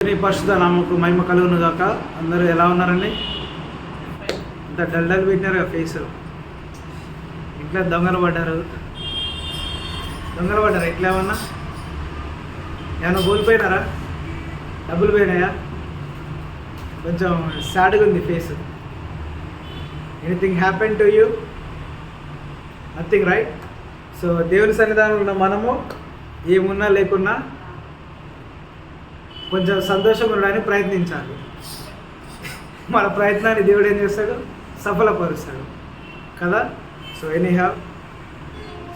దేవుని పరిశుద్ధ నామకు మహిమ కలుగును గాక. అందరూ ఎలా ఉన్నారండి? ఇంత డల్ డల్ పెట్టినారు ఫేస్ ఇంట్లో దొంగలు పడ్డారు. దొంగలు పడ్డారు ఎట్లా ఏమన్నా? ఏమన్నా కోల్పోయినారా? డబ్బులు పోయినాయా? కొంచెం సాడ్గా ఉంది face anything happen to you nothing right so దేవుని సన్నిధానంలో ఉన్న మనము ఏమున్నా లేకున్నా కొంచెం సంతోషంగా ఉండడానికి ప్రయత్నించాలి. మన ప్రయత్నాన్ని దేవుడు ఏం చేస్తాడు? సఫలపరుస్తాడు. కదా? సో ఎనీ హ్యావ్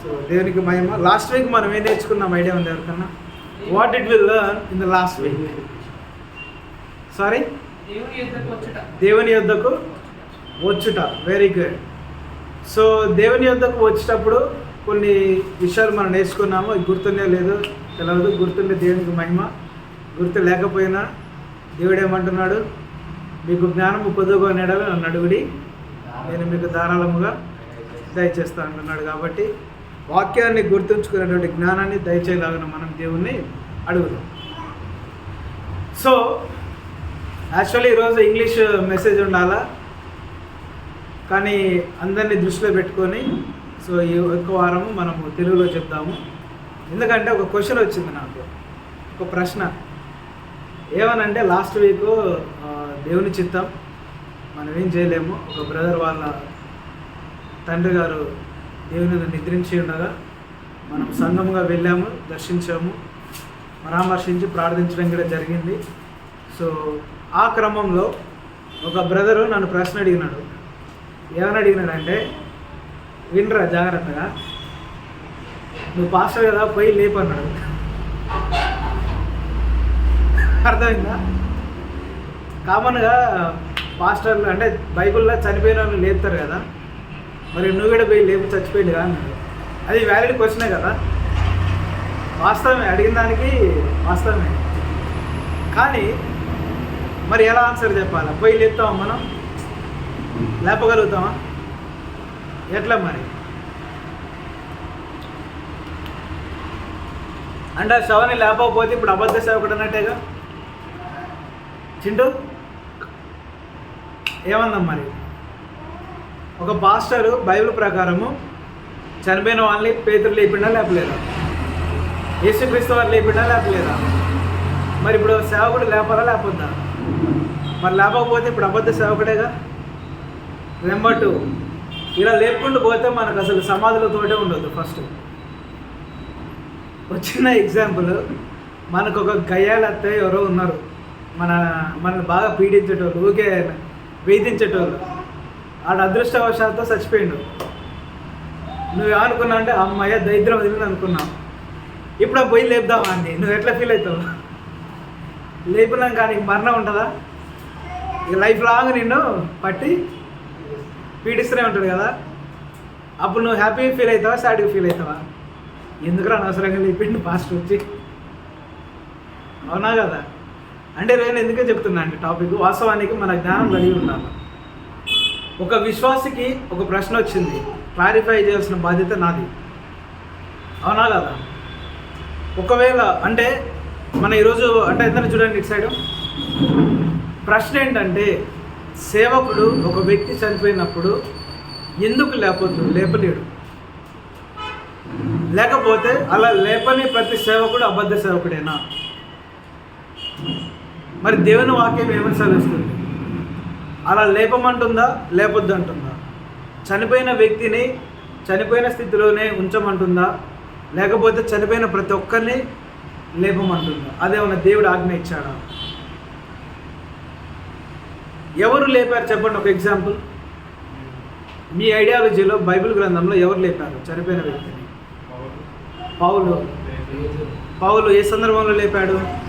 సో దేవునికి మహిమ. లాస్ట్ వీక్ మనం ఏం నేర్చుకున్నాం? ఐడియా ఉంది ఎవరికన్నా? What it will learn in the last week sorry దేవుని యుద్ధకు వచ్చుట. దేవుని యొద్దకు వచ్చుట. వెరీ గుడ్ సో దేవుని యొద్దకు వచ్చేటప్పుడు కొన్ని విషయాలు మనం నేర్చుకున్నాము గుర్తుండే లేదు తెలియదు గుర్తుండే దేవునికి మహిమ. గుర్తు లేకపోయినా దేవుడు ఏమంటున్నాడు మీకు జ్ఞానము పొదుగు నెడలు నన్ను అడుగుడి. నేను మీకు ధారాళముగా దయచేస్తాను అంటున్నాడు కాబట్టి వాక్యాన్ని గుర్తుంచుకునేటువంటి జ్ఞానాన్ని దయచేయలాగిన మనం దేవుణ్ణి అడుగుదాం. సో యాక్చువల్లీ ఈరోజు ఇంగ్లీష్ మెసేజ్ ఉండాలా? కానీ అందరినీ దృష్టిలో పెట్టుకొని సో ఈ ఒక్క వారము మనము తెలుగులో చెప్తాము ఎందుకంటే ఒక క్వశ్చన్ వచ్చింది నాకు ఒక ప్రశ్న. ఏమనంటే లాస్ట్ వీక్ దేవుని చిత్తం మనం ఏం చేయలేము. ఒక బ్రదర్ వాళ్ళ తండ్రి గారు దేవుని నిద్రించి ఉండగా మనం సంఘముగా వెళ్ళాము దర్శించాము పరామర్శించి ప్రార్థించడం కూడా జరిగింది. సో ఆ క్రమంలో ఒక బ్రదరు నన్ను ప్రశ్న అడిగినాడు. ఏమని అడిగినాడంటే వినరా జాగ్రత్తగా? నువ్వు పాస్టర్ కదా పోయి లేపన్నాడు. అర్థమైందా? కామన్గా పాస్టర్లు అంటే బైబిల్లో చనిపోయిన వాళ్ళు లేపుతారు కదా. మరి నువ్వు కూడా పోయి లేపు చచ్చిపోయింది కదా అది వ్యాలిడ్ క్వశ్చనే కదా. వాస్తవమే అడిగిన దానికి వాస్తవమే. కానీ మరి ఎలా ఆన్సర్ చెప్పాలి? పోయి లేపుతామా మనం? లేపగలుగుతామా? ఎట్లా మరి? అంటే ఆ శవని లేపకపోతే ఇప్పుడు అబద్ధ సేవకుడు అన్నట్టేగా? చింటూ? ఏమందాం మరి? ఒక పాస్టరు బైబిల్ ప్రకారము చనిపోయిన వాళ్ళని పేతులు లేపిండా లేపలేదా? యేసుక్రీస్తు వారు లేపిండా లేపలేదా? మరి ఇప్పుడు సేవకుడు లేపాలా లేపొద్దా? మరి లేపకపోతే ఇప్పుడు అబద్ధ సేవకుడేగా? నెంబర్ టూ ఇలా లేపుకుంటూ పోతే మనకు అసలు సమాధులతోటే ఉండదు ఫస్ట్. వచ్చిన ఎగ్జాంపుల్ మనకు ఒక గయ్యాల అత్తయ్య ఎవరో ఉన్నారు. మన మనల్ని బాగా పీడించేటోళ్ళు ఊకే వేధించేటోళ్ళు. ఆడ అదృష్టవశాలతో చచ్చిపోయిండు. నువ్వు ఏమనుకున్నావు అంటే అమ్మాయ దరిద్రం వదిలింది అనుకున్నావు ఇప్పుడు పోయి లేపుదామా అండి నువ్వు ఎట్లా ఫీల్ అవుతావు? లేపినాం కానీ మరణం ఉంటుందా? ఇక లైఫ్ లాంగ్ నిన్ను పట్టి పీడిస్తూనే ఉంటాడు కదా. అప్పుడు నువ్వు హ్యాపీగా ఫీల్ అవుతావా? సాడ్గా ఫీల్ అవుతావా? ఎందుకు అనవసరంగా లేపిండు? పాస్ట్ వచ్చి. అవునా కదా? అంటే నేను ఎందుకే చెప్తున్నా అండి టాపిక్ వాస్తవానికి మన జ్ఞానం కలిగి ఉండాలి. ఒక విశ్వాసికి ఒక ప్రశ్న వచ్చింది క్లారిఫై చేయాల్సిన బాధ్యత నాది. అవునా కదా? ఒకవేళ అంటే మన ఈరోజు అంటే ఇద్దరు చూడండి ఇటు సైడు. ప్రశ్న ఏంటంటే సేవకుడు ఒక వ్యక్తి చనిపోయినప్పుడు ఎందుకు లేకపోతు లేపలేడు? లేకపోతే అలా లేపని ప్రతి సేవకుడు అబద్ధ సేవకుడేనా? మరి దేవుని వాక్యం ఏమని సెలవుస్తుంది అలా లేపమంటుందా? లేపొద్దు అంటుందా చనిపోయిన వ్యక్తిని చనిపోయిన స్థితిలోనే ఉంచమంటుందా? లేకపోతే చనిపోయిన ప్రతి ఒక్కరిని లేపమంటుందా? అదేమన్నా దేవుడు ఆజ్ఞ ఇచ్చాడా? ఎవరు లేపారు చెప్పండి ఒక ఎగ్జాంపుల్. మీ ఐడియాలజీలో బైబిల్ గ్రంథంలో ఎవరు లేపారు? చనిపోయిన వ్యక్తిని. పౌలు. పౌలు ఏ సందర్భంలో లేపాడు?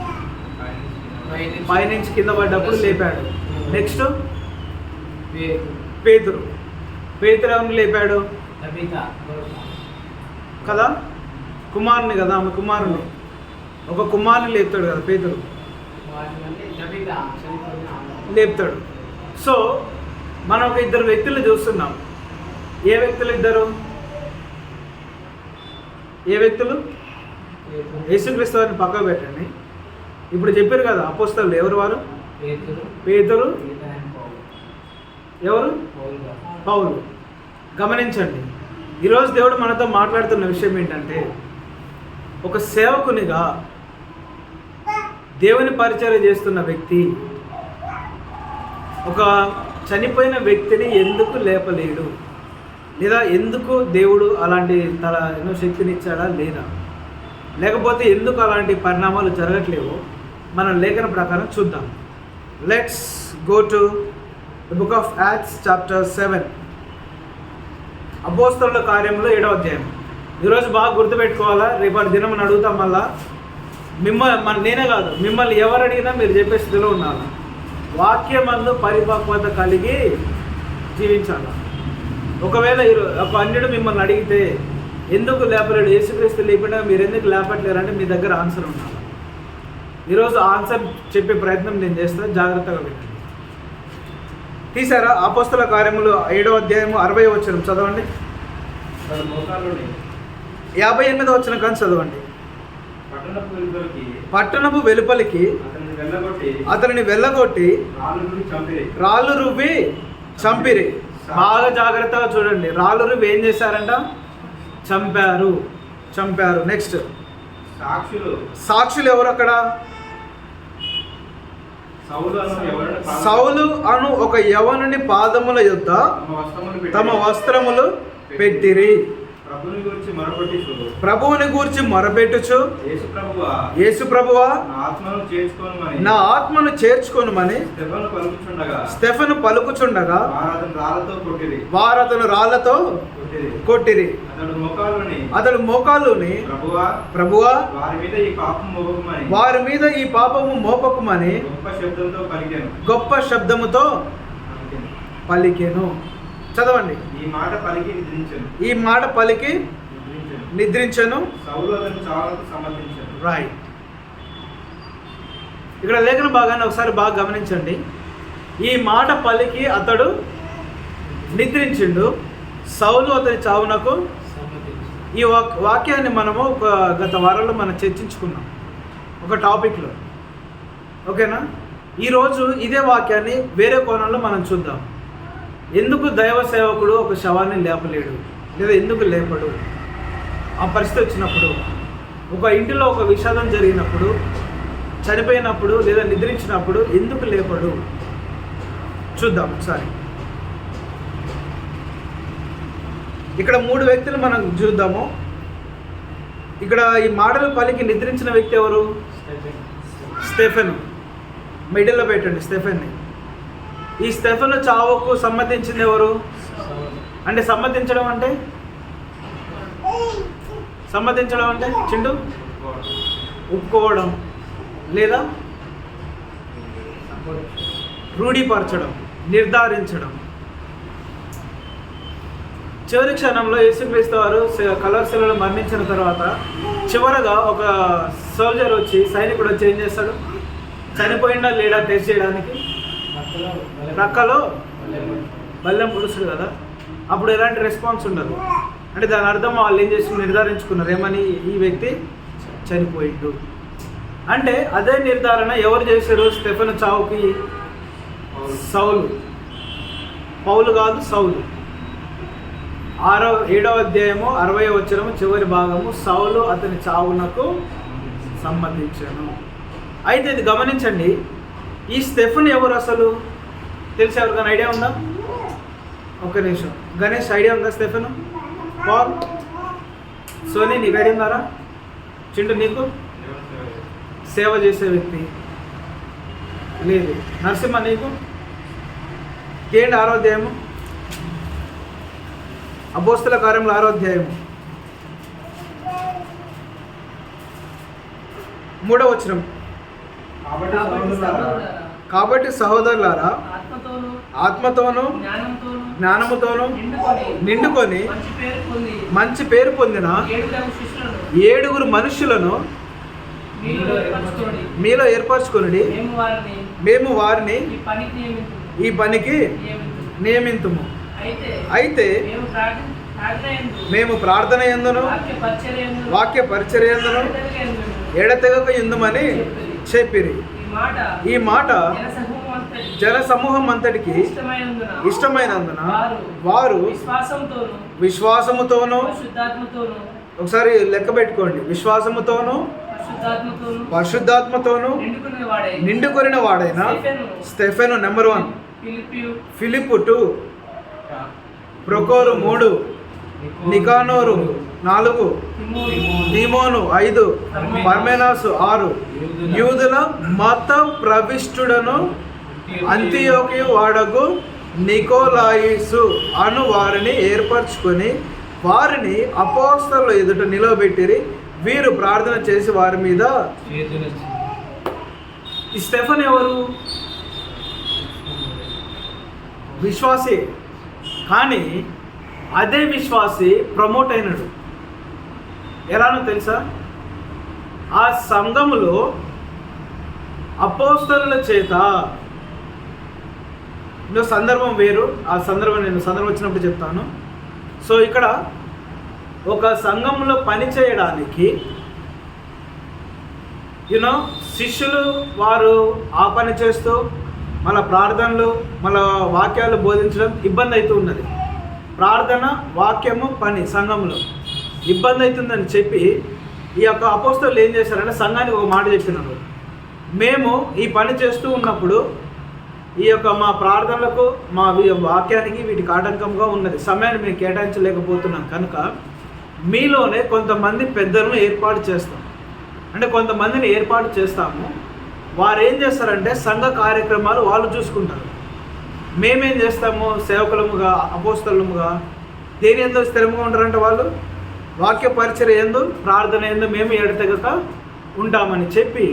పైనుంచి కింద పడ్డప్పుడు లేపాడు. నెక్స్ట్ పేతురు. పేతురు ఎవరిని లేపాడు? కదా? కుమారుని కదా ఆమె కుమారుని. ఒక కుమారుని లేపుతాడు కదా పేతురు. లేపుతాడు. సో మనం ఒక ఇద్దరు వ్యక్తులు చూస్తున్నాం. ఏ వ్యక్తులు ఇద్దరు? ఏ వ్యక్తులు? యేసుక్రీస్తు వారిని పక్కకు పెట్టండి. ఇప్పుడు చెప్పారు కదా అపోస్తలు ఎవరు వారు? పేతురు. ఎవరు. పౌలు గమనించండి ఈరోజు దేవుడు మనతో మాట్లాడుతున్న విషయం ఏంటంటే ఒక సేవకునిగా దేవుని పరిచయం చేస్తున్న వ్యక్తి ఒక చనిపోయిన వ్యక్తిని ఎందుకు లేపలేడు? లేదా ఎందుకు దేవుడు అలాంటి తన ఎన్నో శక్తినిచ్చాడా లేదా? లేకపోతే ఎందుకు అలాంటి పరిణామాలు జరగట్లేవో? మనం లేఖన ప్రకారం చూద్దాం. Let's go to the book of Acts chapter seven అపోస్తల కార్యంలో ఏడవ అధ్యాయం. ఈరోజు బాగా గుర్తుపెట్టుకోవాలా? రేపటి దినం అడుగుతాం మళ్ళా. మిమ్మల్ని మన నేనే కాదు. మిమ్మల్ని ఎవరు అడిగినా మీరు చెప్పే స్థితిలో ఉండాలి? వాక్యమందు పరిపక్వత కలిగి జీవించాలి? ఒకవేళ ఒక అన్యుడు మిమ్మల్ని అడిగితే ఎందుకు లేపలేడు? యేసుక్రీస్తు లేకుండా మీరు ఎందుకు లేపట్లేరు? అంటే మీ దగ్గర ఆన్సర్ ఉండాలి? ఈరోజు ఆన్సర్ చెప్పే ప్రయత్నం నేను చేస్తాను జాగ్రత్తగా వినండి. తీసారా అపోస్తల కార్యములు ఏడో అధ్యాయము అరవై వచ్చిన చదవండి. యాభై ఎనిమిది వచ్చిన కానీ చదవండి. పట్టణపు వెలుపలికి అతన్ని వెళ్ళగొట్టి రాళ్ళు రువ్వి చంపిరి. బాగా జాగ్రత్తగా చూడండి. రాళ్ళు రువ్వి ఏం చేశారంట? చంపారు. చంపారు. నెక్స్ట్. సాక్షులు. సాక్షులు ఎవరు అక్కడ? సౌలు అను ఒక యవనుని పాదముల యొద్ద తమ వస్త్రములు పెట్టిరి. ప్రభువుని గూర్చి మొరపెట్టుచు. యేసు ప్రభువా నా ఆత్మను చేర్చుకోనమని. స్టెఫను పలుకుచుండగా. వారతను రాళ్ళతో కొట్టిరి. అతడు మోకాళ్ళుని ప్రభువా వారి మీద ఈ పాపం మోపకమని. వారి మీద ఈ పాపము మోపకుమని గొప్ప శబ్దంతో పలికాను. గొప్ప శబ్దముతో పలికెను. చదవండి. ఈ మాట పలికి నిద్రించను. ఈ మాట పలికి నిద్రించను. రైట్ ఇక్కడ లేఖన భాగాన్ని ఒకసారి బాగా గమనించండి. ఈ మాట పలికి అతడు నిద్రించిండు. సౌలు అతని చావునకు ఈ వాక్యాన్ని మనము ఒక గత వారంలో మనం చర్చించుకున్నాం. ఒక టాపిక్లో. ఓకేనా? ఈరోజు ఇదే వాక్యాన్ని వేరే కోణంలో మనం చూద్దాం. ఎందుకు దైవ సేవకుడు ఒక శవాన్ని లేపలేడు? లేదా ఎందుకు లేపడు? ఆ పరిస్థితి వచ్చినప్పుడు ఒక ఇంటిలో ఒక విషాదం జరిగినప్పుడు చనిపోయినప్పుడు లేదా నిద్రించినప్పుడు ఎందుకు లేపడు? చూద్దాం ఒకసారి. ఇక్కడ మూడు వ్యక్తులు మనం చూద్దాము. ఇక్కడ ఈ మాటలు పలికి నిద్రించిన వ్యక్తి ఎవరు? స్టెఫెన్. మిడిల్లో పెట్టండి స్టెఫెన్ని. ఈ స్టెఫెన్ చావుకు సమ్మతించింది ఎవరు. అంటే సమ్మతించడం అంటే? సమ్మతించడం అంటే? చిండు ఒప్పుకోవడం. లేదా. రూఢీపరచడం నిర్ధారించడం. చివరి క్షణంలో యేసుక్రీస్తు వారు శ- కలర్శిలలో మరణించిన తర్వాత చివరగా ఒక సోల్జర్ వచ్చి సైనికుడు వచ్చి ఏం చేస్తాడు? చనిపోయిందా లేడా టెస్ట్ చేయడానికి? రక్కలో బల్లెం పులుసుడు కదా? అప్పుడు ఎలాంటి రెస్పాన్స్ ఉండదు. అంటే దాని అర్థం వాళ్ళు ఏం చేసి నిర్ధారించుకున్నారు. ఏమని? ఈ వ్యక్తి చనిపోయిండు. అంటే అదే నిర్ధారణ ఎవరు చేశారు? స్టెఫెన్ చావుకి సౌలు. పౌలు కాదు సౌలు. ఆరో ఏడవ అధ్యాయము అరవై వచ్చరము చివరి భాగము సౌలు అతని చావునకు సంబంధించాను. అయితే ఇది గమనించండి ఈ స్టెఫెన్ ఎవరు అసలు? తెలిసి ఎవరికైనా ఐడియా ఉందా? ఒక నిమిషం. గణేష్ ఐడియా ఉందా స్టెఫెన్? పాల్? సోనీ నీకు ఐడియా ఉన్నారా చిండు నీకు? సేవ చేసే వ్యక్తి. లేదు. నరసింహ నీకు? ఏంటి ఆరోగ్యము అపోస్తుల కార్యములు ఆరోధ్యాయము మూడవ వచనం. కాబట్టి సహోదరులారా, ఆత్మతోను జ్ఞానముతోనూ నిండుకొని మంచి పేరు పొందిన ఏడుగురు మనుషులను మీలో ఏర్పరచుకొనుడి. మేము వారిని ఈ పనికి నియమింతుము అయితే మేము ప్రార్థన ఎందును వాక్య ఎడతెగక ఎందును ఎడతెగక ఎందుమని చెప్పిరి. ఈ మాట జన సమూహం అంతటికి ఇష్టమైనందున వారు విశ్వాసముతోనూ ఒకసారి లెక్క పెట్టుకోండి. విశ్వాసముతోనూ పరిశుద్ధాత్మతోను నిండుకొనిన వాడైన Stephen, number one. Philip two. ప్రొకోరు మూడు నికానోరు నాలుగు నిమోను ఐదు పర్మెనాసు ఆరు. యూదుల మత ప్రవిష్టుడను అంత్యోకి వాడకు నికోలాయిసు అను వారిని ఏర్పరచుకొని వారిని అపోస్తల ఎదుట నిలవబెట్టిరి. వీరు ప్రార్థన చేసి వారి మీద ఈ స్టెఫన్ ఎవరు? విశ్వాసి. కానీ అదే విశ్వాసి ప్రమోట్ అయినాడు. ఎలానో తెలుసా? ఆ సంఘములో అపోస్తలుల చేత ఇంకో సందర్భం వేరు. ఆ సందర్భం నేను సందర్భం వచ్చినప్పుడు చెప్తాను. సో ఇక్కడ ఒక సంఘంలో పని చేయడానికి యూనో శిష్యులు వారు ఆ పని చేస్తూ మళ్ళీ ప్రార్థనలు మళ్ళీ వాక్యాలు బోధించడం ఇబ్బంది అవుతూ ఉన్నది. ప్రార్థన వాక్యము పని సంఘంలో ఇబ్బంది అవుతుందని చెప్పి ఈ యొక్క అపోస్తలు ఏం చేశారంటే సంఘానికి ఒక మాట చెప్పినారు. మేము ఈ పని చేస్తూ ఉన్నప్పుడు ఈ యొక్క మా ప్రార్థనలకు మా వాక్యానికి వీటికి ఆటంకంగా ఉన్నది. సమయాన్ని మేము కేటాయించలేకపోతున్నాం. కనుక మీలోనే కొంతమంది పెద్దలను ఏర్పాటు చేస్తాం. అంటే కొంతమందిని ఏర్పాటు చేస్తాము. వారు ఏం చేస్తారంటే సంఘ కార్యక్రమాలు వాళ్ళు చూసుకుంటారు. మేమేం చేస్తాము? సేవకులముగా అపోస్తలముగా దేని ఎందు స్థిరంగా ఉంటారంటే వాళ్ళు? వాక్య పరిచయ ఎందు ప్రార్థన ఎందు మేము ఎడతెగక ఉంటామని చెప్పి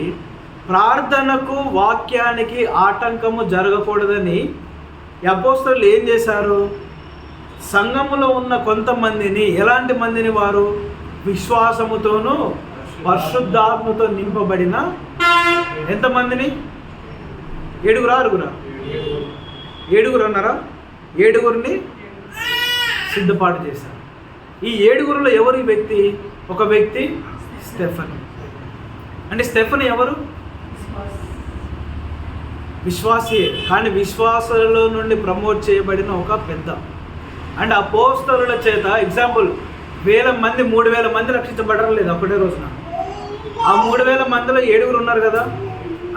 ప్రార్థనకు వాక్యానికి ఆటంకము జరగకూడదని అపోస్తలు ఏం చేశారు? సంఘములో ఉన్న కొంతమందిని ఎలాంటి మందిని వారు? విశ్వాసముతోనూ పరిశుద్ధాత్మతో నింపబడిన ఎంతమందిని? ఏడుగురా ఆరుగురా? ఏడుగురు అన్నారా ఏడుగురిని సిద్ధపాటు చేశారు. ఈ ఏడుగురులో ఎవరు వ్యక్తి? ఒక వ్యక్తి స్టెఫన్. అంటే స్టెఫన్ ఎవరు? విశ్వాసి. కానీ విశ్వాసుల నుండి ప్రమోట్ చేయబడిన ఒక పెద్ద. అండ్ ఆ పోస్టర్ల చేత ఎగ్జాంపుల్ వేల మంది మూడు వేల మంది రక్షించబడడం లేదు ఒకటే రోజున. ఆ మూడు వేల మందిలో ఏడుగురు ఉన్నారు కదా?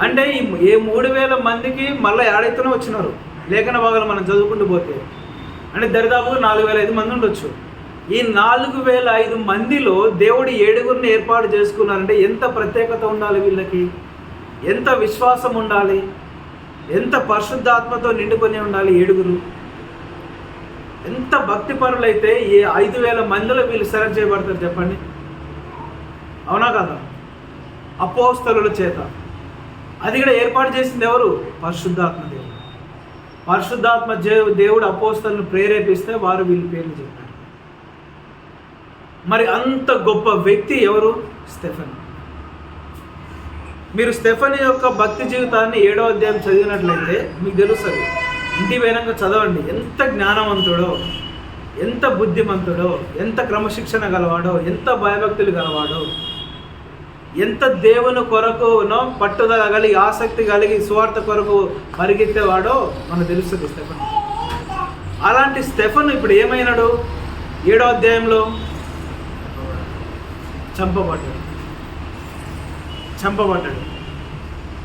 అంటే ఈ మూడు వేల మందికి మళ్ళీ ఏడైతేనే వచ్చినారు. లేఖన భాగాలు మనం చదువుకుంటూ పోతే. అంటే దరిదాపుగా నాలుగు వేల ఐదు మంది ఉండొచ్చు. ఈ నాలుగు వేల ఐదు మందిలో దేవుడు ఏడుగురిని ఏర్పాటు చేసుకున్నారంటే ఎంత ప్రత్యేకత ఉండాలి వీళ్ళకి? ఎంత విశ్వాసం ఉండాలి? ఎంత పరిశుద్ధాత్మతో నిండుకొని ఉండాలి ఏడుగురు? ఎంత భక్తి పరులైతే ఈ ఐదు వేల మందిలో వీళ్ళు సెలెక్ట్ చేయబడతారు చెప్పండి? అవునా కదా? అపోస్తలుల చేత. అది కూడా ఏర్పాటు చేసింది ఎవరు? పరిశుద్ధాత్మ దేవుడు. పరిశుద్ధాత్మ దేవుడు అపోస్తలను ప్రేరేపిస్తే వారు వీళ్ళ పేర్లు చెప్పారు. మరి అంత గొప్ప వ్యక్తి ఎవరు? స్టెఫెన్. మీరు స్టెఫెన్ యొక్క భక్తి జీవితాన్ని ఏడో అధ్యాయం చదివినట్లయితే మీకు తెలుస్తుంది ఇంటి పోయినాక చదవండి. ఎంత జ్ఞానవంతుడో ఎంత బుద్ధిమంతుడో ఎంత క్రమశిక్షణ గలవాడో ఎంత భయభక్తులు గలవాడో ఎంత దేవుని కొరకునో పట్టుదల కలిగి ఆసక్తి కలిగి స్వార్థ కొరకు పరిగెత్తేవాడో మనకు తెలుస్తుంది స్టెఫన్. అలాంటి స్టెఫన్ ఇప్పుడు ఏమైనాడు? ఏడో అధ్యాయంలో చంపబడ్డాడు. చంపబడ్డాడు.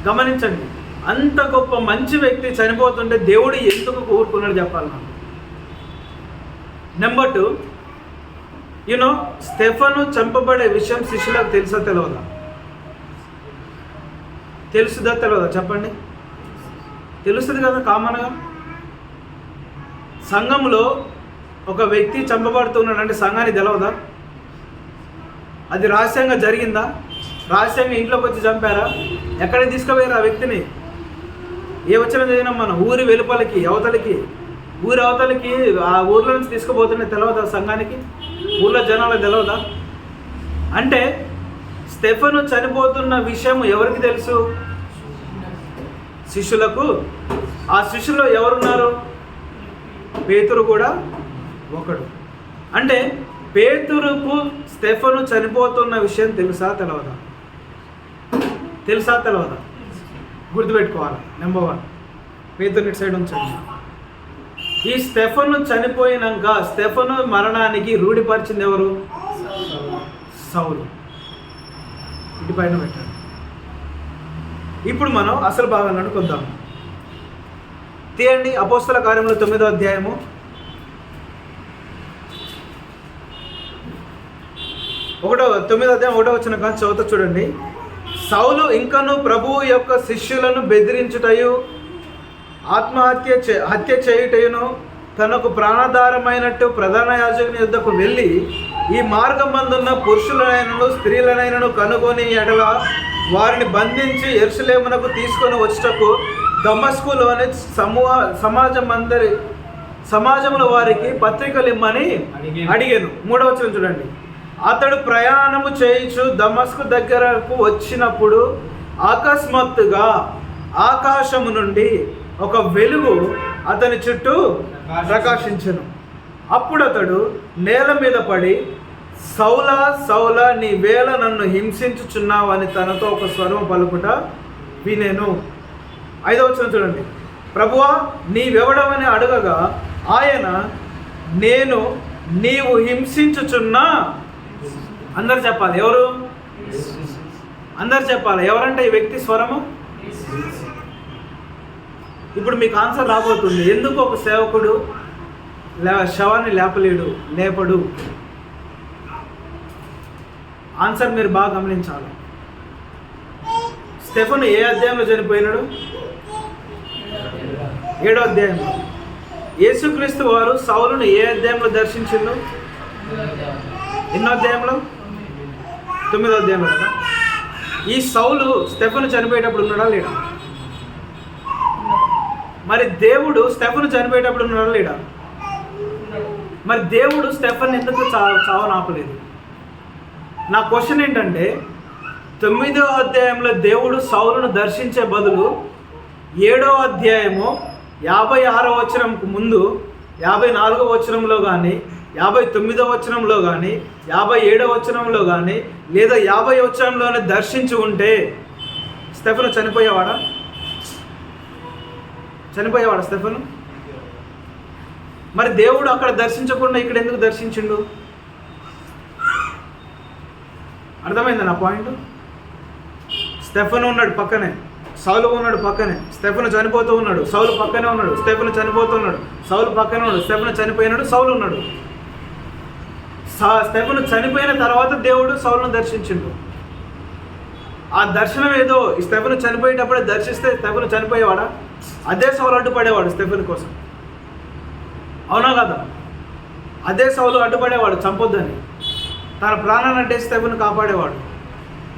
గమనించండి అంత గొప్ప మంచి వ్యక్తి చనిపోతుంటే దేవుడు ఎందుకు కోరుకున్నాడు చెప్పాలి నాకు. Number two you know Stephen చంపబడే విషయం శిష్యులకు తెలుసా తెలియదా తెలుసుదా తెలియదా చెప్పండి. తెలుస్తుంది కదా కామన్గా? సంఘంలో ఒక వ్యక్తి చంపబడుతున్నాడు అంటే సంఘానికి తెలవదా? అది రహస్యంగా జరిగిందా? రహస్యంగా ఇంట్లోకి వచ్చి చంపారా? ఎక్కడికి తీసుకుపోయారు ఆ వ్యక్తిని? ఏ వచ్చిన చదివినాం మనం? ఊరి వెలుపలికి అవతలికి. ఊరి అవతలికి ఆ ఊర్లో నుంచి తీసుకుపోతుంటే తెలియదా సంఘానికి? ఊళ్ళో జనాలకు తెలియదా అంటే స్టెఫను చనిపోతున్న విషయం ఎవరికి తెలుసు? శిష్యులకు. ఆ శిష్యులో ఎవరున్నారు? పేతురు కూడా ఒకడు. అంటే పేతురుకు స్టెఫను చనిపోతున్న విషయం తెలుసా తెలవదా? తెలుసా తెలవదా? గుర్తుపెట్టుకోవాలి? నెంబర్ వన్ పేతుని ఇటు సైడ్ ఉంచండి. ఈ స్టెఫను చనిపోయినాక స్టెఫను మరణానికి రూఢిపరిచింది ఎవరు? సౌలు. ఇటు పైన పెట్టండి ఇప్పుడు మనం అసలు భాగాలను కొద్దాం. తీయండి అపోస్తల కార్యంలో తొమ్మిదో అధ్యాయము. ఒకటో తొమ్మిదో అధ్యాయం ఒకటో వచ్చిన కానీ చదువుతా చూడండి. సౌలు ఇంకను ప్రభువు యొక్క శిష్యులను బెదిరించుటయు ఆత్మహత్య చే హత్య చేయుటయును తనకు ప్రాణాధారమైనట్టు ప్రధాన యాజకుని యుద్ధకు వెళ్ళి ఈ మార్గం మందున్న పురుషులనైనను స్త్రీలనైనను కనుగొని ఎడల వారిని బంధించి ఎరుసలేమునకు తీసుకొని వచ్చుటకు దమస్కులోని సమూహ సమాజం అందరి సమాజంలో వారికి పత్రికలు ఇమ్మని అడిగాను. మూడవ చూడండి. అతడు ప్రయాణము చేయించు దమస్కు దగ్గరకు వచ్చినప్పుడు అకస్మాత్తుగా ఆకాశము నుండి ఒక వెలుగు అతని చుట్టూ ప్రకాశించను. అప్పుడు అతడు నేల మీద పడి సౌలా సౌలా నీ వేళ నన్ను హింసించుచున్నావని తనతో ఒక స్వరం పలుకుట వినేను. ఐదవ వచనం చూడండి. ప్రభువా నీవెవడమని అడగగా ఆయన నేను నీవు హింసించుచున్నా అందరు చెప్పాలి. ఎవరు? అందరు చెప్పాలి. ఎవరంటే ఈ వ్యక్తి స్వరము? ఇప్పుడు మీకు ఆన్సర్ రాబోతుంది. ఎందుకు ఒక సేవకుడు శవాన్ని లేపలేడు లేపడు. ఆన్సర్ మీరు బాగా గమనించాలి. స్టెఫన్ ఏ అధ్యాయంలో చనిపోయినాడు? ఏడో అధ్యాయం. యేసుక్రీస్తు వారు సౌలును ఏ అధ్యాయంలో దర్శించిండు? ఎన్నో అధ్యాయంలో? తొమ్మిదో అధ్యాయంలో కదా? ఈ సౌలు స్టెఫను చనిపోయేటప్పుడు ఉన్నాడా లేడా? మరి దేవుడు స్టెఫను చనిపోయేటప్పుడు ఉన్నాడా లేడా? మరి దేవుడు స్టెఫన్ ఎందుకు చావ చావనాపలేదు నా క్వశ్చన్ ఏంటంటే తొమ్మిదో అధ్యాయంలో దేవుడు సౌలును దర్శించే బదులు ఏడో అధ్యాయము యాభై ఆరో వచనంకు ముందు యాభై నాలుగో వచనంలో కానీ యాభై తొమ్మిదో వచనంలో కానీ యాభై ఏడో వచనంలో కానీ లేదా యాభై వచనంలోనే దర్శించి ఉంటే స్టెఫను చనిపోయేవాడా? చనిపోయేవాడా స్టెఫను? మరి దేవుడు అక్కడ దర్శించకుండా ఇక్కడ ఎందుకు దర్శించిండు? అర్థమైందా నా పాయింట్? స్టెఫన్ ఉన్నాడు పక్కనే సౌలు ఉన్నాడు పక్కనే స్టెఫన్ చనిపోతూ ఉన్నాడు సౌలు పక్కనే ఉన్నాడు స్టెఫన్ చనిపోతూ ఉన్నాడు సౌలు పక్కనే ఉన్నాడు స్టెఫన్ చనిపోయినాడు సౌలు ఉన్నాడు. స్టెఫన్ చనిపోయిన తర్వాత దేవుడు సౌలును దర్శించిండు. ఆ దర్శనం ఏదో ఈ స్టెఫన్ చనిపోయేటప్పుడే దర్శిస్తే స్టెఫన్ చనిపోయేవాడా? అదే సౌలు అడ్డుపడేవాడు స్టెఫన్ కోసం. అవునా కదా? అదే సౌలు అడ్డుపడేవాడు చంపొద్దని. తన ప్రాణాన్ని అంటే స్టెఫన్ కాపాడేవాడు.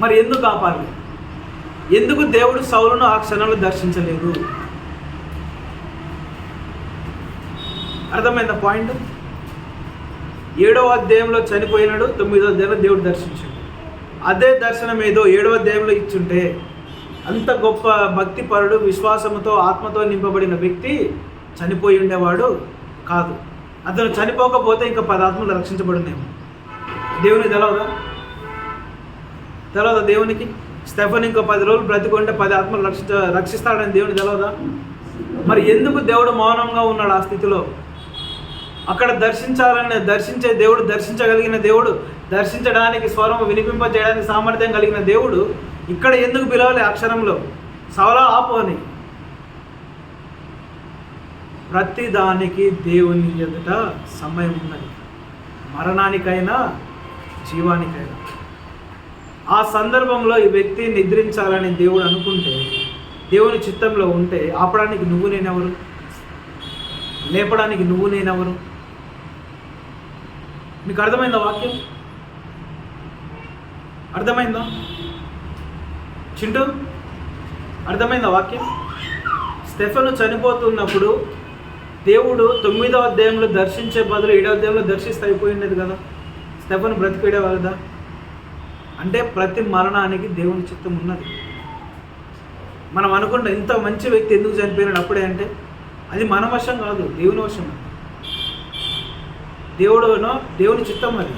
మరి ఎందుకు కాపాలి ఎందుకు దేవుడు సౌలును ఆ క్షణంలో దర్శించలేదు? అర్థమైందా పాయింట్? ఏడవ అధ్యాయంలో చనిపోయినాడు తొమ్మిదో అధ్యాయంలో దేవుడు దర్శించాడు. అదే దర్శనం ఏదో ఏడవ అధ్యాయంలో ఇచ్చుంటే అంత గొప్ప భక్తిపరుడు విశ్వాసముతో ఆత్మతో నింపబడిన వ్యక్తి చనిపోయి ఉండేవాడు. కాదు. అతను చనిపోకపోతే ఇంకా పది ఆత్మలు రక్షించబడినేమో. దేవునికి తెలవదా? తెలవదా దేవునికి? స్టెఫన్ ఇంకో పది రోజులు బ్రతికుంటే పది ఆత్మలు రక్షించ రక్షిస్తాడని దేవునికి తెలవదా? మరి ఎందుకు దేవుడు మౌనంగా ఉన్నాడు ఆ స్థితిలో? అక్కడ దర్శించాలని దర్శించే దేవుడు దర్శించగలిగిన దేవుడు దర్శించడానికి స్వరం వినిపింపజేయడానికి సామర్థ్యం కలిగిన దేవుడు ఇక్కడ ఎందుకు పిలవలే అక్షరంలో సవలా ఆపు అని. ప్రతి దానికి దేవుని ఎదుట సమయం ఉన్నది. మరణానికైనా జీవానికైనా. ఆ సందర్భంలో ఈ వ్యక్తి నిద్రించాలని దేవుడు అనుకుంటే దేవుని చిత్తంలో ఉంటే ఆపడానికి నువ్వు నేనెవరు? లేపడానికి నువ్వు నేనెవరు? మీకు అర్థమైందా వాక్యం? అర్థమైందా? చింటూ అర్థమైందా వాక్యం? స్టెఫను చనిపోతున్నప్పుడు దేవుడు తొమ్మిదో అధ్యాయంలో దర్శించే బదులు ఏడో అధ్యాయంలో దర్శిస్తే అయిపోయిండేది కదా? స్టెఫను బ్రతికేడేవాళ్ళదా? అంటే ప్రతి మరణానికి దేవుని చిత్తం ఉన్నది. మనం అనుకుంటాం ఇంత మంచి వ్యక్తి ఎందుకు చనిపోయినాడు అప్పుడే అంటే అది మన వశం కాదు దేవుని వశం. దేవుడునో దేవుని చిత్తం అది.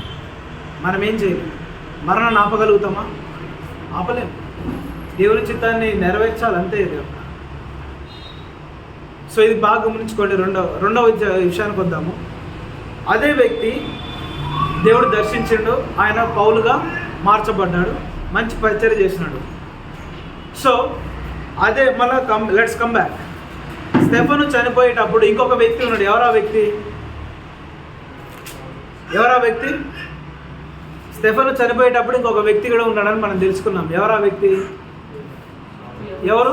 మనం ఏం చేయాలి? మరణాన్ని ఆపగలుగుతామా? ఆపలేం. దేవుని చిత్తాన్ని నెరవేర్చాలి అంతే ఇది. సో ఇది బాగా గమనించుకోండి. రెండవ రెండవ విషయానికి వద్దాము. అదే వ్యక్తి దేవుడు దర్శించాడు. ఆయన పౌలుగా మార్చబడ్డాడు. మంచి పరిచయం చేసినాడు. సో అదే మళ్ళీ come let's come back Stephen చనిపోయేటప్పుడు ఇంకొక వ్యక్తి ఉన్నాడు. ఎవరా వ్యక్తి? ఎవరా వ్యక్తి? స్టెఫను చనిపోయేటప్పుడు ఇంకొక వ్యక్తి కూడా ఉన్నాడని మనం తెలుసుకున్నాం. ఎవరా వ్యక్తి? ఎవరు?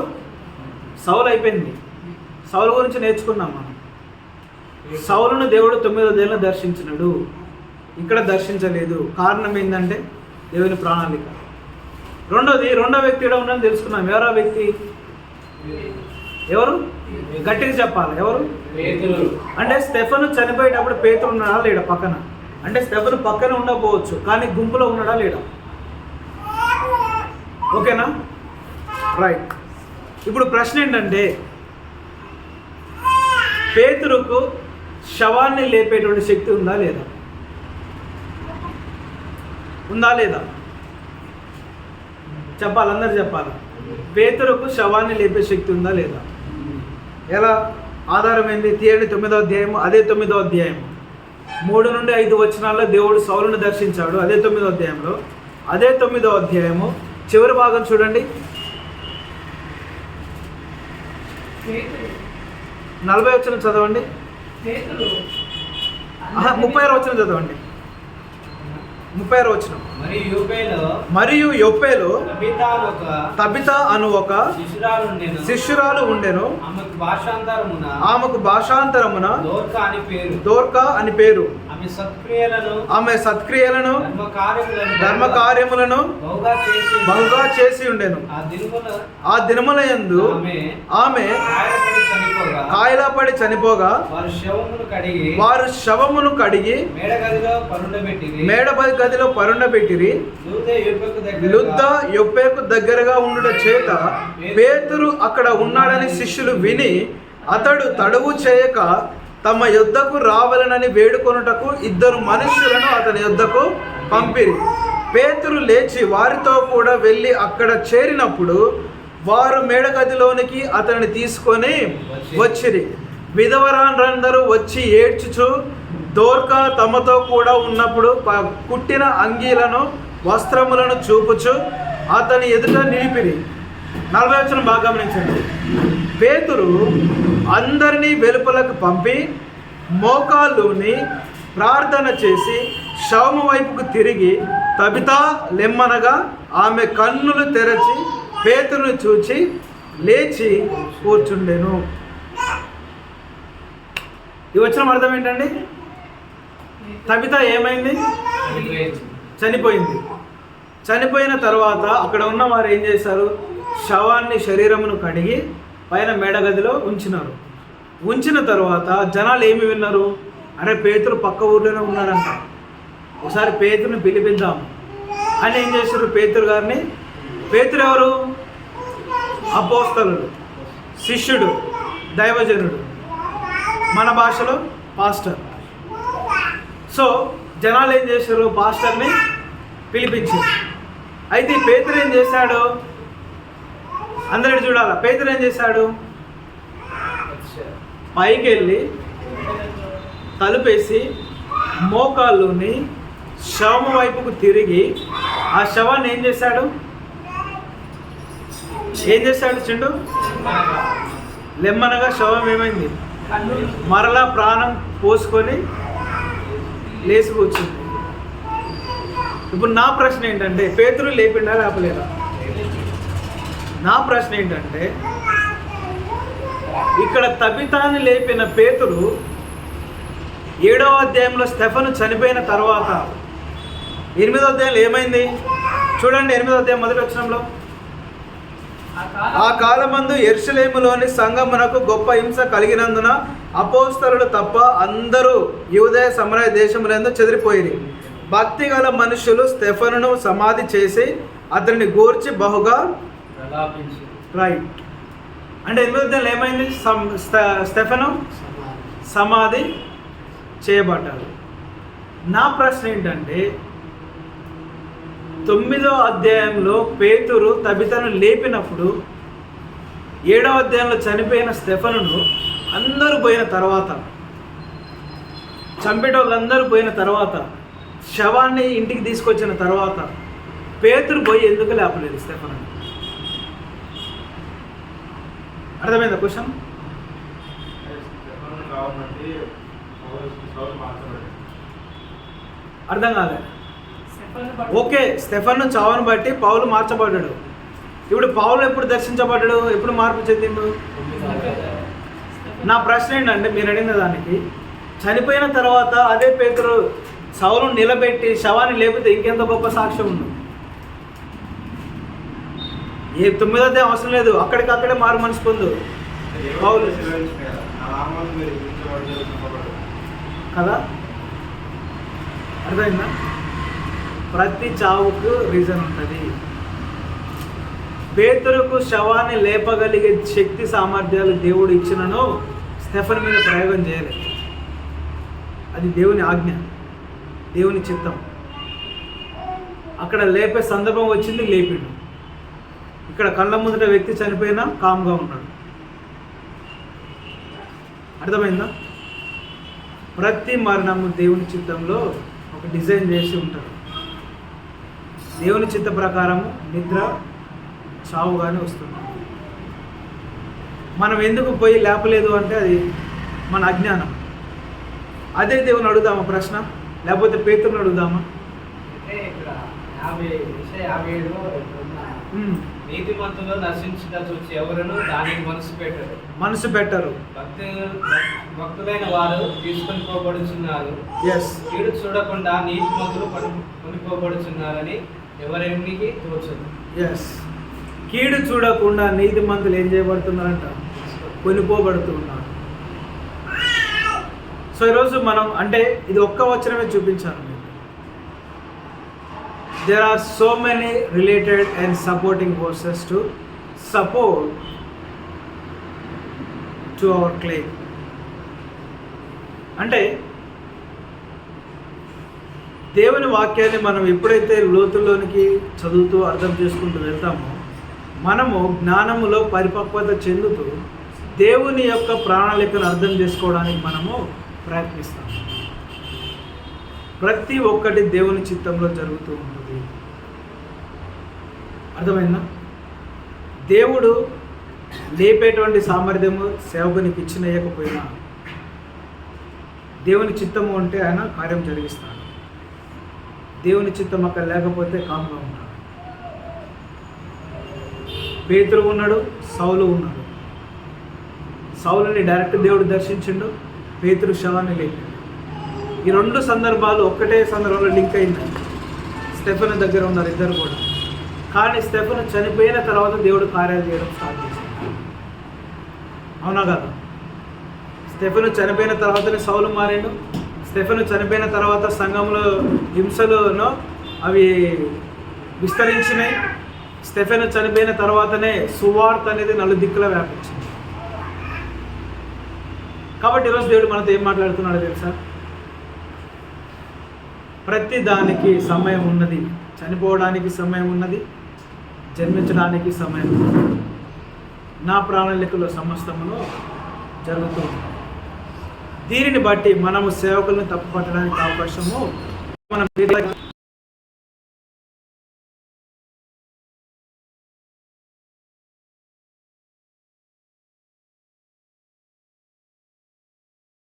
సౌలు అయిపోయింది. సౌలు గురించి నేర్చుకున్నాం మనం. సౌలును దేవుడు తొమ్మిదో దేళ్ళు దర్శించినాడు. ఇక్కడ దర్శించలేదు. కారణం ఏంటంటే దేవుని ప్రణాళిక. రెండోది రెండో వ్యక్తి కూడా ఉందని తెలుసుకున్నాం. ఎవరా వ్యక్తి? ఎవరు? గట్టిగా చెప్పాలి. ఎవరు? అంటే స్టెఫను చనిపోయేటప్పుడు పేతులు ఉన్నాడా లేడా పక్కన? అంటే స్టెఫను పక్కన ఉండకపోవచ్చు కానీ గుంపులో ఉన్నాడా లేడా? ఓకేనా? రైట్. ఇప్పుడు ప్రశ్న ఏంటంటే పేతురుకు శవాన్ని లేపేటువంటి శక్తి ఉందా లేదా? ఉందా లేదా? చెప్పాలి అందరు చెప్పాలి. పేతురుకు శవాన్ని లేపే శక్తి ఉందా లేదా? ఎలా? ఆధారమైంది ఏంది? తీయండి తొమ్మిదో అధ్యాయము అదే తొమ్మిదో అధ్యాయం మూడు నుండి ఐదు వచనాల్లో దేవుడు సౌలును దర్శించాడు అదే తొమ్మిదో అధ్యాయంలో. అదే తొమ్మిదో అధ్యాయము చివరి భాగం చూడండి. నలభై వచనం చదవండి. ముప్పై ఆరు వచనం చదవండి. ముప్పై ఆరు యూపేలో. మరియు యొప్పేలో తబిత అను ఒక శిష్యురాలు ఉండెను. ఆమెకు భాషాంతరమున దోర్కా అని పేరు. ఆమె సత్క్రియలను ధర్మ కార్యములను బహుగా చేసి ఉండెను. ఆ దినముల యందు ఆమె కాయలపడి చనిపోగా వారు శవమును కడిగి మేడపది గదిలో పరుండబెట్టిరి. లుద్ద యొప్పేకు దగ్గరగా ఉండుట చేత పేతురు అక్కడ ఉన్నాడని శిష్యులు విని అతడు తడువు చేయక తమ యుద్ధకు రావాలనని వేడుకొనుటకు ఇద్దరు మనుషులను అతని యుద్ధకు పంపిరి. పేతురు లేచి వారితో కూడా వెళ్ళి అక్కడ చేరినప్పుడు వారు మేడగదిలోనికి అతన్ని తీసుకొని వచ్చిరి. విధవరాండ్రందరూ వచ్చి ఏడ్చుచు దోర్క తమతో కూడా ఉన్నప్పుడు కుట్టిన అంగీలను వస్త్రములను చూపుచు అతని ఎదుట నిలిపిరి. నలభై వచ్చిన బాగా గమనించండి. పేతురు అందరినీ వెలుపలకు పంపి మోకాళ్ళుని ప్రార్థన చేసి శవము వైపుకు తిరిగి తబితా లెమ్మనగా ఆమె కన్నులు తెరచి పేతురుని చూచి లేచి కూర్చుండెను. ఈ వచ్చిన అర్థం ఏంటండి? తబిత ఏమైంది? చనిపోయింది. చనిపోయిన తర్వాత అక్కడ ఉన్న వారు ఏం చేశారు? శవాన్ని శరీరమును కడిగి పైన మేడగదిలో ఉంచినారు. ఉంచిన తర్వాత జనాలు ఏమి విన్నారు? అరే పేతురు పక్క ఊర్లోనే ఉన్నాడంట. ఒకసారి పేతురుని పిలిపిద్దాం అని ఏం చేశారు పేతురు గారిని? పేతురు ఎవరు? అపోస్తలుడు శిష్యుడు దైవజనుడు మన భాషలో పాస్టర్. సో జనాలు ఏం చేశారు? పాస్టర్ని పిలిపించారు. అయితే ఈ పేతురు ఏం చేశాడు? అందరు చూడాల? పేతురు ఏం చేశాడు? పైకి వెళ్ళి తలుపేసి మోకాళ్ళుని శవం వైపుకు తిరిగి ఆ శవాన్ని ఏం చేశాడు? ఏం చేశాడు చిండు? లెమ్మనగా శవం ఏమైంది? మరలా ప్రాణం పోసుకొని లేచి కూర్చుంది ఇప్పుడు నా ప్రశ్న ఏంటంటే పేతురు లేపిండా లేపలేదా? నా ప్రశ్న ఏంటంటే ఇక్కడ తబితాన్ని లేపిన పేతురు ఏడవ అధ్యాయంలో స్టెఫను చనిపోయిన తర్వాత ఎనిమిదో అధ్యాయంలో ఏమైంది? చూడండి ఎనిమిదో అధ్యాయం మొదటి వచ్చినంలో ఆ కాలమందు ఎర్షలేములోని సంగమునకు గొప్ప హింస కలిగినందున అపోస్తరుడు తప్ప అందరూ యూదయ సమరయ దేశములందు చెదిరిపోయింది భక్తి గల మనుషులు స్టెఫనును సమాధి చేసి అతన్ని గూర్చి బహుగా రైట్ అంటే ఎనిమిది నెలలు ఏమైంది? స్టెఫను సమాధి. చేయబడ్డాడు. నా ప్రశ్న ఏంటంటే తొమ్మిదో అధ్యాయంలో పేతురు తబితను లేపినప్పుడు ఏడవ అధ్యాయంలో చనిపోయిన స్టెఫనును అందరూ పోయిన తర్వాత చంపేటోళ్ళందరూ పోయిన తర్వాత శవాన్ని ఇంటికి తీసుకొచ్చిన తర్వాత పేతురు పోయి ఎందుకు లేపలేదు స్టెఫను అర్థమైందా క్వశ్చన్? అర్థం కాలే. ఓకే స్టెఫన్ చావును బట్టి పౌలు మార్చబడ్డాడు. ఇప్పుడు పౌలు ఎప్పుడు దర్శించబడ్డాడు? ఎప్పుడు మార్పు చెందిండు? నా ప్రశ్న ఏంటంటే మీరు అడిగిన దానికి చనిపోయిన తర్వాత అదే పేతురు సౌలు నిలబెట్టి శవాన్ని లేపితే ఇంకెంత గొప్ప సాక్ష్యం ఉంది? ఏ తొమ్మిదోదే అవసరం లేదు అక్కడికక్కడే మారు మనసు పొందు. పౌలు. కదా, అర్థమైందా? ప్రతి చావుకు రీజన్ ఉంటుంది. పేతురుకు శవాన్ని లేపగలిగే శక్తి సామర్థ్యాలు దేవుడు ఇచ్చినను స్టెఫన్ మీద ప్రయోగం చేయలేదు అది దేవుని ఆజ్ఞ దేవుని చిత్తం. అక్కడ లేపే సందర్భం వచ్చింది లేపిడు. ఇక్కడ కళ్ళ ముందట వ్యక్తి చనిపోయినా కామ్గా ఉన్నాడు. అర్థమైందా? ప్రతి మరణము దేవుని చిత్తంలో ఒక డిజైన్ చేసి ఉంటారు దేవుని చిత్త ప్రకారము నిద్ర చావుగానే వస్తుంది. మనం ఎందుకు పోయి లేపలేదు అంటే అది మన అజ్ఞానం. అదే దేవుని అడుగుదామా ప్రశ్న? లేకపోతే పేతుని అడుగుదామా? నీతిమంతులు నశించుట చూసి ఎవరును దానికి మనసు పెట్టరు. మనసు పెట్టరు. భక్తి భక్తులైన వారు తీసుకొని పోబడుచున్నారు. ఎస్ కీడు చూడకుండా నీతిమంతులు పని కొనిపోబడుచున్నారని ఎవరెనికి తోచదు ఎస్ కీడు చూడకుండా నీతి మంతులు ఏం చేయబడుతున్నారంట? కొనిపోబడుతున్నారు. సో ఈరోజు మనం అంటే ఇది ఒక్క వచనమే చూపించాను మీకు there are so many related and supporting forces to support to our claim అంటే దేవుని వాక్యాన్ని మనం ఎప్పుడైతే లోతుల్లోనికి చదువుతూ అర్థం చేసుకుంటూ వెళ్తామో మనము జ్ఞానములో పరిపక్వత చెందుతూ దేవుని యొక్క ప్రణాళికను అర్థం చేసుకోవడానికి మనము ప్రయత్నిస్తాం ప్రతి ఒక్కటి దేవుని చిత్తంలో జరుగుతూ ఉంటుంది. అర్థమైందా? దేవుడు లేపేటువంటి సామర్థ్యము సేవకునికి ఇచ్చిన ఇవ్వకపోయినా దేవుని చిత్తము ఉంటే ఆయన కార్యం జరిగిస్తాడు. దేవుని చిత్తం అక్కడ లేకపోతే కామ్గా ఉన్నాడు పేతురు ఉన్నాడు సౌలు ఉన్నాడు. సౌలుని డైరెక్ట్ దేవుడు దర్శించిండు పేతురు శవాన్ని లేపాడు. ఈ రెండు సందర్భాలు ఒక్కటే సందర్భంలో లింక్ అయింది. స్టెఫెన్ దగ్గర ఉన్నారు ఇద్దరు కూడా. కానీ స్టెఫెన్ చనిపోయిన తర్వాత దేవుడు కార్యాలు చేయడం స్టార్ట్ చేశాడు అవునా కదా? స్టెఫెను చనిపోయిన తర్వాతనే సౌలు మారిండు. స్టెఫెను చనిపోయిన తర్వాత సంఘంలో హింసలను అవి విస్తరించినాయి స్టెఫెన్ చనిపోయిన తర్వాతనే సువార్త అనేది నలు దిక్కుల వ్యాపించింది. కాబట్టి ఈరోజు దేవుడు మనతో ఏం మాట్లాడుతున్నాడు తెలుసా? ప్రతి దానికి సమయం ఉన్నది. చనిపోవడానికి సమయం ఉన్నది. జన్మించడానికి సమయం. నా ప్రణాళికలో సమస్తమును జరుగుతూ దీనిని బట్టి మనము సేవకులను తప్పుపట్టడానికి అవకాశము మనం